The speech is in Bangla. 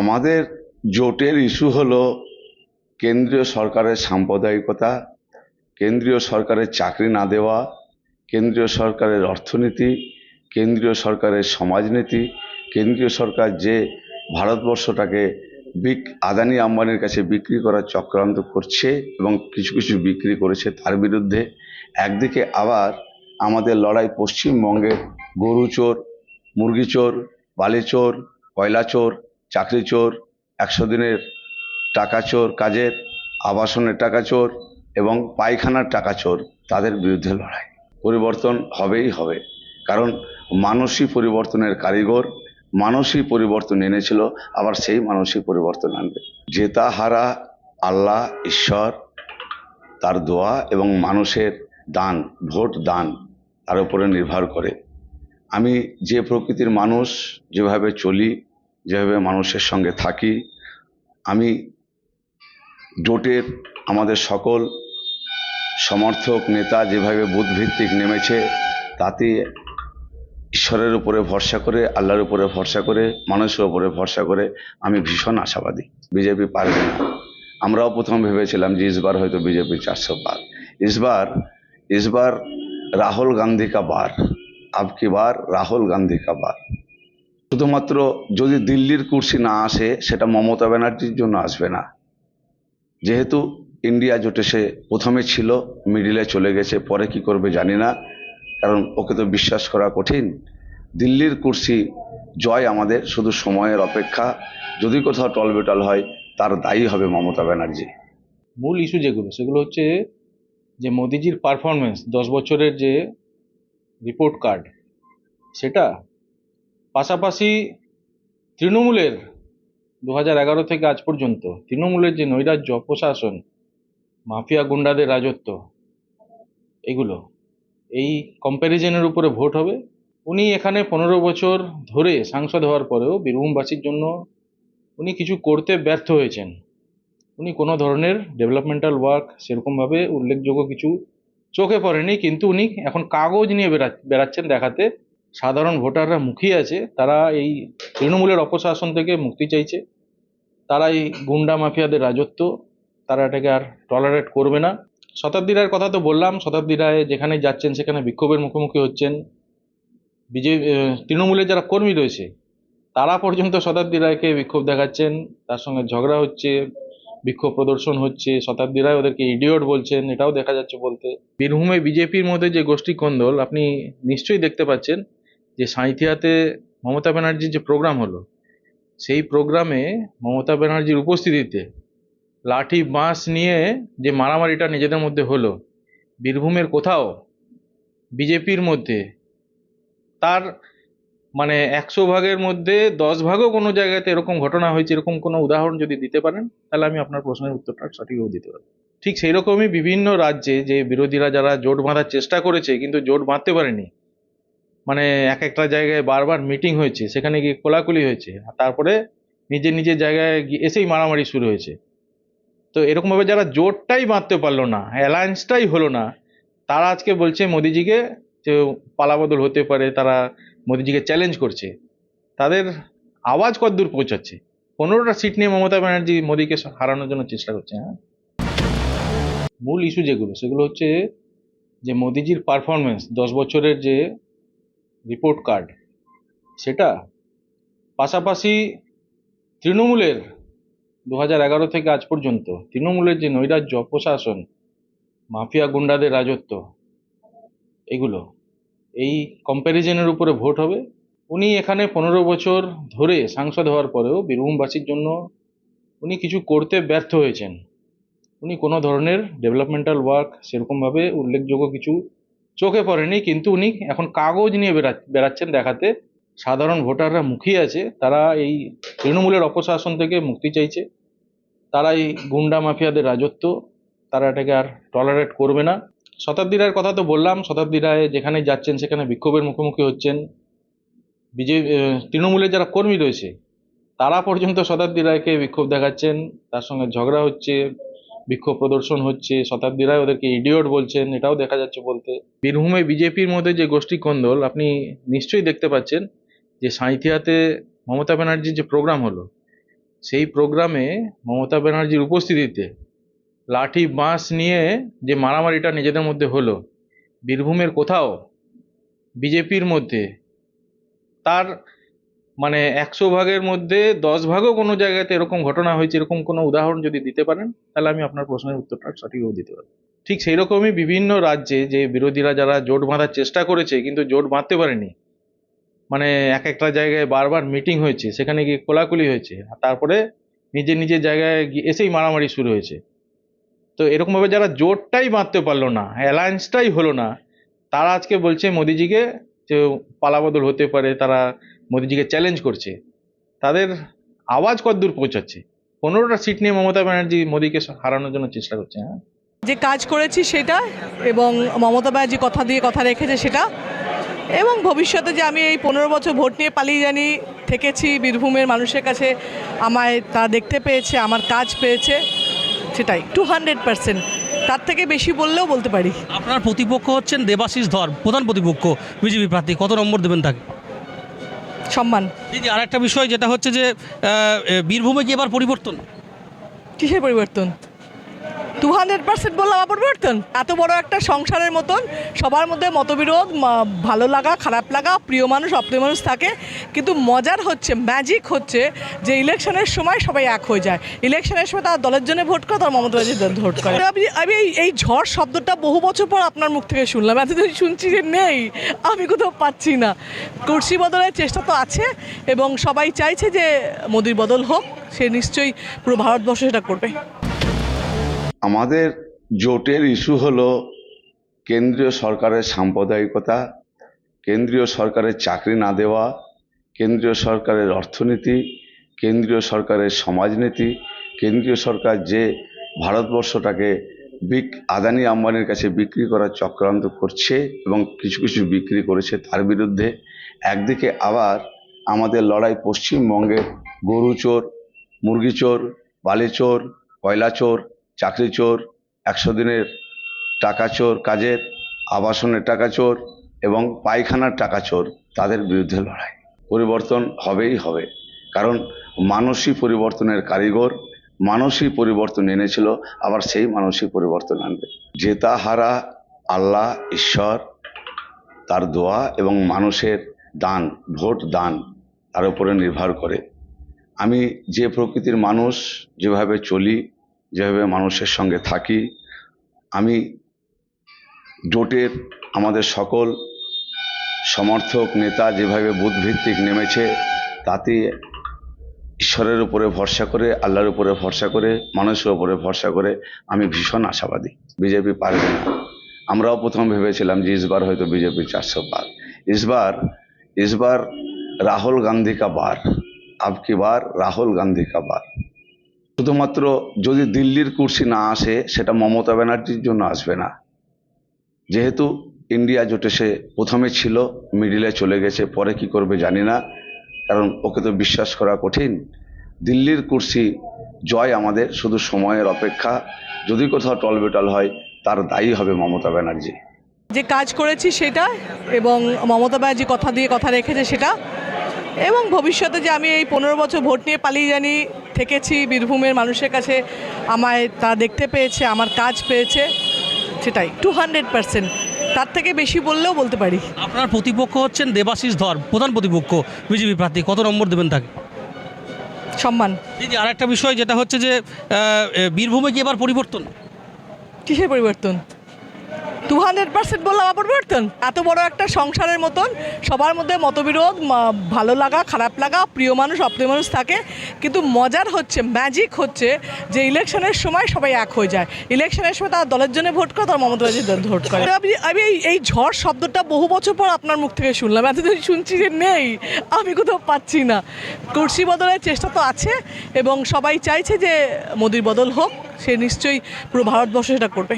আমাদের জোটের ইস্যু হলো কেন্দ্রীয় সরকারের সাম্প্রদায়িকতা, কেন্দ্রীয় সরকারের চাকরি না দেওয়া, কেন্দ্রীয় সরকারের অর্থনীতি, কেন্দ্রীয় সরকারের সমাজনীতি, কেন্দ্রীয় সরকার যে ভারতবর্ষটাকে বিক, আদানি আম্বানির কাছে বিক্রি করার চক্রান্ত করছে এবং কিছু কিছু বিক্রি করেছে তার বিরুদ্ধে, একদিকে আবার আমাদের লড়াই পশ্চিমবঙ্গের গরু চোর মুরগি চোর বালি চোর কয়লা চোর চাকরি চোর, একশো দিনের টাকা চোর কাজের, আবাসনের টাকা চোর এবং পায়খানার টাকা চোর তাদের বিরুদ্ধে লড়াই। পরিবর্তন হবেই হবে। কারণ মানসিক পরিবর্তনের কারিগর মানসিক পরিবর্তন এনেছিল, আবার সেই মানসিক পরিবর্তন আনবে। জেতা হারা আল্লাহ, ঈশ্বর, তার দোয়া এবং মানুষের দান, ভোট দান তার উপরে নির্ভর করে। আমি যে প্রকৃতির মানুষ, যেভাবে চলি যেভাবে মানুষের সঙ্গে থাকি, আমি জোটের আমাদের সকল সমর্থক নেতা যেভাবে বুধভিত্তিক নেমেছে, তাতে ঈশ্বরের উপরে ভরসা করে, আল্লাহর উপরে ভরসা করে, মানুষের উপরে ভরসা করে আমি ভীষণ আশাবাদী। বিজেপি পারবে না। আমরাও প্রথম ভেবেছিলাম যে ইসবার হয়তো বিজেপি চারশো পার। ইসবার ইসবার রাহুল গান্ধী কা বার। আব কি বার? রাহুল গান্ধী কা বার। শুধুমাত্র যদি দিল্লির কুর্সি না আসে, সেটা মমতা ব্যানার্জির জন্য আসবে না। যেহেতু ইন্ডিয়া জোটে সে প্রথমে ছিল, মিডিলে চলে গেছে, পরে কি করবে জানি না, কারণ ওকে তো বিশ্বাস করা কঠিন। দিল্লির কুর্সি জয় আমাদের, শুধু সময়ের অপেক্ষা। যদি কোথাও টলবেটল হয়, তার দায়ী হবে মমতা ব্যানার্জি। মূল ইস্যু যেগুলো, সেগুলো হচ্ছে যে মোদিজির পারফরমেন্স দশ বছরের যে রিপোর্ট কার্ড, সেটা পাশাপাশি তৃণমূলের দু এগারো থেকে আজ পর্যন্ত তৃণমূলের যে নৈরাজ্য প্রশাসন মাফিয়া গুন্ডাদের রাজত্ব, এগুলো, এই কম্প্যারিজনের উপরে ভোট হবে। উনি এখানে পনেরো বছর ধরে সাংসদ হওয়ার পরেও বীরভূমবাসীর জন্য উনি কিছু করতে ব্যর্থ হয়েছেন। উনি কোনো ধরনের ডেভেলপমেন্টাল ওয়ার্ক সেরকমভাবে উল্লেখযোগ্য কিছু চোখে পড়েনি, কিন্তু উনি এখন কাগজ নিয়ে বেড়া, বেড়াচ্ছেন দেখাতে। সাধারণ ভোটাররা মুখিয়ে আছে, তারা এই তৃণমূলের অপশাসন থেকে মুক্তি চাইছে। তারা এই গুন্ডা মাফিয়াদের রাজত্ব, তারা এটাকে আর টলারেট করবে না। শতাব্দী রায়ের কথা তো বললাম শতাব্দী রায় যেখানে যাচ্ছেন সেখানে বিক্ষোভের মুখোমুখি হচ্ছেন। বিজে তৃণমূলের যারা কর্মী রয়েছে, তারা পর্যন্ত শতাব্দী রায়কে বিক্ষোভ দেখাচ্ছেন, তার সঙ্গে ঝগড়া হচ্ছে, বিক্ষোভ প্রদর্শন হচ্ছে শতাব্দী রায় ওদেরকে ইডিয়ট বলছেন, এটাও দেখা যাচ্ছে বলতে। বীরভূমে বিজেপির মধ্যে যে গোষ্ঠী কোন্দল, আপনি নিশ্চয়ই দেখতে পাচ্ছেন যে সাঁইথিয়াতে মমতা ব্যানার্জির যে প্রোগ্রাম হলো, সেই প্রোগ্রামে মমতা ব্যানার্জির উপস্থিতিতে লাঠি, বাঁশ নিয়ে যে মারামারিটা নিজেদের মধ্যে হলো, বীরভূমের কোথাও বিজেপির মধ্যে, তার মানে একশো ভাগের মধ্যে দশ ভাগও কোনো জায়গাতে এরকম ঘটনা হয়েছে, এরকম কোনো উদাহরণ যদি দিতে পারেন, তাহলে আমি আপনার প্রশ্নের উত্তরটা সঠিকভাবে দিতে পারব। ঠিক সেই রকমই বিভিন্ন রাজ্যে যে বিরোধীরা যারা জোট বাঁধার চেষ্টা করেছে, কিন্তু জোট বাঁধতে পারেনি মানে এক একটা জায়গায় বারবার মিটিং হয়েছে, সেখানে গিয়ে কোলাকুলি হয়েছে, আর তারপরে নিজের নিজের জায়গায় গিয়ে এসেই মারামারি শুরু হয়েছে। তো এরকমভাবে যারা জোটটাই বাঁধতে পারল না অ্যালায়েন্সটাই হলো না, তারা আজকে বলছে মোদিজিকে যে পালাবদল হতে পারে, তারা মোদিজিকে চ্যালেঞ্জ করছে। তাদের আওয়াজ কতদূর পৌঁছাচ্ছে? পনেরোটা সিট নিয়ে মমতা ব্যানার্জি মোদিকে হারানোর জন্য চেষ্টা করছে হ্যাঁ? মূল ইস্যু যেগুলো, সেগুলো হচ্ছে যে মোদিজির পারফরমেন্স দশ বছরের যে রিপোর্ট কার্ড সেটা পাশাপাশি তৃণমূলের দু হাজার এগারো থেকে আজ পর্যন্ত তৃণমূলের যে নৈরাজ্য, প্রশাসন, মাফিয়া গুন্ডাদের রাজত্ব, এগুলো এই কম্প্যারিজনের উপরে ভোট হবে। উনি এখানে পনেরো বছর ধরে সাংসদ হওয়ার পরেও বীরভূমবাসীর জন্য উনি কিছু করতে ব্যর্থ হয়েছেন। উনি কোনো ধরনের ডেভেলপমেন্টাল ওয়ার্ক সেরকমভাবে উল্লেখযোগ্য কিছু চোখে পড়েনি, কিন্তু উনি এখন কাগজ নিয়ে বেড়া, বেড়াচ্ছেন দেখাতে। সাধারণ ভোটাররা মুখিয়ে আছে, তারা এই তৃণমূলের অপশাসন থেকে মুক্তি চাইছে। তারা এই গুন্ডা মাফিয়াদের রাজত্ব, তারা এটাকে আর টলারেট করবে না। শতাব্দী রায়ের কথা তো বললাম শতাব্দী রায় যেখানে যাচ্ছেন সেখানে বিক্ষোভের মুখোমুখি হচ্ছেন। বিজেপি তৃণমূলের যারা কর্মী রয়েছে, তারা পর্যন্ত শতাব্দী রায়কে বিক্ষোভ দেখাচ্ছেন, তার সঙ্গে ঝগড়া হচ্ছে বিক্ষোভ প্রদর্শন হচ্ছে শতাব্দী রায় ওদেরকে ইডিয়ট বলছেন, এটাও দেখা যাচ্ছে বলতে। বীরভূমে বিজেপির মধ্যে যে গোষ্ঠী কন্দল, আপনি নিশ্চয়ই দেখতে পাচ্ছেন যে সাঁইথিয়াতে মমতা ব্যানার্জির যে প্রোগ্রাম হলো, সেই প্রোগ্রামে মমতা ব্যানার্জির উপস্থিতিতে লাঠি, বাঁশ নিয়ে যে মারামারিটা নিজেদের মধ্যে হলো, বীরভূমের কোথাও বিজেপির মধ্যে, তার মানে একশো ভাগের মধ্যে দশ ভাগও কোনো জায়গাতে এরকম ঘটনা হয়েছে, এরকম কোনো উদাহরণ যদি দিতে পারেন, তাহলে আমি আপনার প্রশ্নের উত্তরটা সঠিকভাবে দিতে পারব। ঠিক সেই রকমই বিভিন্ন রাজ্যে যে বিরোধীরা যারা জোট বাঁধার চেষ্টা করেছে, কিন্তু জোট বাঁধতে পারেনি। মানে এক একটা জায়গায় বারবার মিটিং হয়েছে, সেখানে গিয়ে কোলাকুলি হয়েছে তারপরে নিজের নিজের জায়গায় গিয়ে এসেই মারামারি শুরু হয়েছে। তো এরকমভাবে যারা জোটটাই বাঁধতে পারল না, অ্যালায়েন্সটাই হলো না, তারা আজকে বলছে মোদিজিকে যে পালাবদল হতে পারে, তারা মোদিজিকে চ্যালেঞ্জ করছে তাদের আওয়াজ কতদূর পৌঁছাচ্ছে? পনেরোটা সিট নিয়ে মমতা ব্যানার্জি মোদিকে হারানোর জন্য চেষ্টা করছে হ্যাঁ? যে কাজ করেছি সেটা এবং মমতা ব্যানার্জি কথা দিয়ে কথা রেখেছে সেটা এবং ভবিষ্যতে যে আমি এই পনেরো বছর ভোট নিয়ে পালিয়ে জানি থেকেছি বীরভূমের মানুষের কাছে আমায় তা দেখতে পেয়েছে আমার কাজ পেয়েছে সেটাই টু হান্ড্রেড পার্সেন্ট তার থেকে বেশি বললেও বলতে পারি। আপনার প্রতিপক্ষ হচ্ছেন দেবাশিস ধর প্রধান প্রতিপক্ষ বিজেপি প্রার্থী কত নম্বর দেবেন তাকে? সম্মান। দিদি আর একটা বিষয় যেটা হচ্ছে যে বীরভূমে কি এবার পরিবর্তন? কিসের পরিবর্তন? টু হান্ড্রেড পার্সেন্ট বললাম আবার পরিবর্তন? এত বড় একটা সংসারের মতন, সবার মধ্যে মতবিরোধ ভালো লাগা, খারাপ লাগা, প্রিয় মানুষ, অপ্রিয় মানুষ থাকে, কিন্তু মজার হচ্ছে ম্যাজিক হচ্ছে যে ইলেকশনের সময় সবাই এক হয়ে যায়। ইলেকশনের সময় তার দলের জন্য ভোট করে, তার মমতা ব্যানার্জির দল ভোট করে। আমি আমি এই- এই ঝড় শব্দটা বহু বছর পর আপনার মুখ থেকে শুনলাম, এতদিন শুনছি যে নেই, আমি কোথাও পাচ্ছি না। কুর্সি বদলের চেষ্টা তো আছে, এবং সবাই চাইছে যে মোদির বদল হোক, সে নিশ্চয়ই পুরো ভারতবর্ষ সেটা করবে। আমাদের জোটের ইস্যু হলো কেন্দ্রীয় সরকারের সাম্প্রদায়িকতা, কেন্দ্রীয় সরকারের চাকরি না দেওয়া, কেন্দ্রীয় সরকারের অর্থনীতি, কেন্দ্রীয় সরকারের সমাজনীতি, কেন্দ্রীয় সরকার যে ভারতবর্ষটাকে বিক, আদানি আম্বানির কাছে বিক্রি করার চক্রান্ত করছে এবং কিছু কিছু বিক্রি করেছে তার বিরুদ্ধে, একদিকে আবার আমাদের লড়াই পশ্চিমবঙ্গের গরু চোর, মুরগি চোর, বালি চোর, কয়লা চোর চাকরি চোর, একশো দিনের টাকা চোর কাজের, আবাসনের টাকা চোর এবং পায়খানার টাকা চোর তাদের বিরুদ্ধে লড়াই। পরিবর্তন হবেই হবে। কারণ মানসী পরিবর্তনের কারিগর মানসী পরিবর্তন এনেছিল, আবার সেই মানসী পরিবর্তন আনবে। জেতা হারা আল্লাহ, ঈশ্বর, তার দোয়া এবং মানুষের দান, ভোট দান, তার উপরে নির্ভর করে। আমি যে প্রকৃতির মানুষ, যেভাবে চলি যেভাবে মানুষের সঙ্গে থাকি, আমি জোটের আমাদের সকল সমর্থক নেতা যেভাবে বুধভিত্তিক নেমেছে, তাতে ঈশ্বরের উপরে ভরসা করে, আল্লাহর উপরে ভরসা করে, মানুষের উপরে ভরসা করে আমি ভীষণ আশাবাদী। বিজেপি পারবে না। আমরাও প্রথম ভেবেছিলাম যে ইসবার হয়তো বিজেপি চারশো পার। ইসবার ইসবার রাহুল গান্ধী কা বার। আব কি বার? রাহুল গান্ধী কা বার। শুধুমাত্র যদি দিল্লির কুর্সি না আসে, সেটা মমতা ব্যানার্জির জন্য আসবে না। যেহেতু ইন্ডিয়া জোটে সে প্রথমে ছিল, মিডিলে চলে গেছে, পরে কি করবে জানি না, কারণ ওকে তো বিশ্বাস করা কঠিন। দিল্লির কুর্সি জয় আমাদের, শুধু সময়ের অপেক্ষা। যদি কোথাও টলবেটল হয়, তার দায়ী হবে মমতা ব্যানার্জি। যে কাজ করেছি সেটা এবং মমতা ব্যানার্জি কথা দিয়ে কথা রেখেছে সেটা এবং ভবিষ্যতে যে আমি এই পনেরো বছর ভোট নিয়ে পালিয়ে জানি থেকেছি বীরভূমের মানুষের কাছে আমায় তা দেখতে পেয়েছে আমার কাজ পেয়েছে সেটাই টু হান্ড্রেড পার্সেন্ট তার থেকে বেশি বললেও বলতে পারি। আপনার প্রতিপক্ষ হচ্ছেন দেবাশিস ধর প্রধান প্রতিপক্ষ বিজেপি প্রার্থী কত নম্বর দেবেন তাকে? সম্মান। দিদি আর একটা বিষয় যেটা হচ্ছে যে বীরভূমে কি এবার পরিবর্তন? কিসের পরিবর্তন? টু হান্ড্রেড পার্সেন্ট বললাম আবার পরিবর্তন এত বড় একটা সংসারের মতন, সবার মধ্যে মতবিরোধ ভালো লাগা, খারাপ লাগা, প্রিয় মানুষ, অপ্রিয় মানুষ থাকে। কিন্তু মজার হচ্ছে ম্যাজিক হচ্ছে যে ইলেকশনের সময় সবাই এক হয়ে যায়। ইলেকশনের সময় তার দলের জন্য ভোট করে, তার মমতা ব্যানার্জির ভোট করে। আমি আমি এই- এই ঝড় শব্দটা বহু বছর পর আপনার মুখ থেকে শুনলাম। এতদিন শুনছি যে নেই, আমি কোথাও পাচ্ছি না। কুর্সি বদলের চেষ্টা তো আছে এবং সবাই চাইছে যে মোদির বদল হোক, সে নিশ্চয়ই পুরো ভারতবর্ষ সেটা করবে।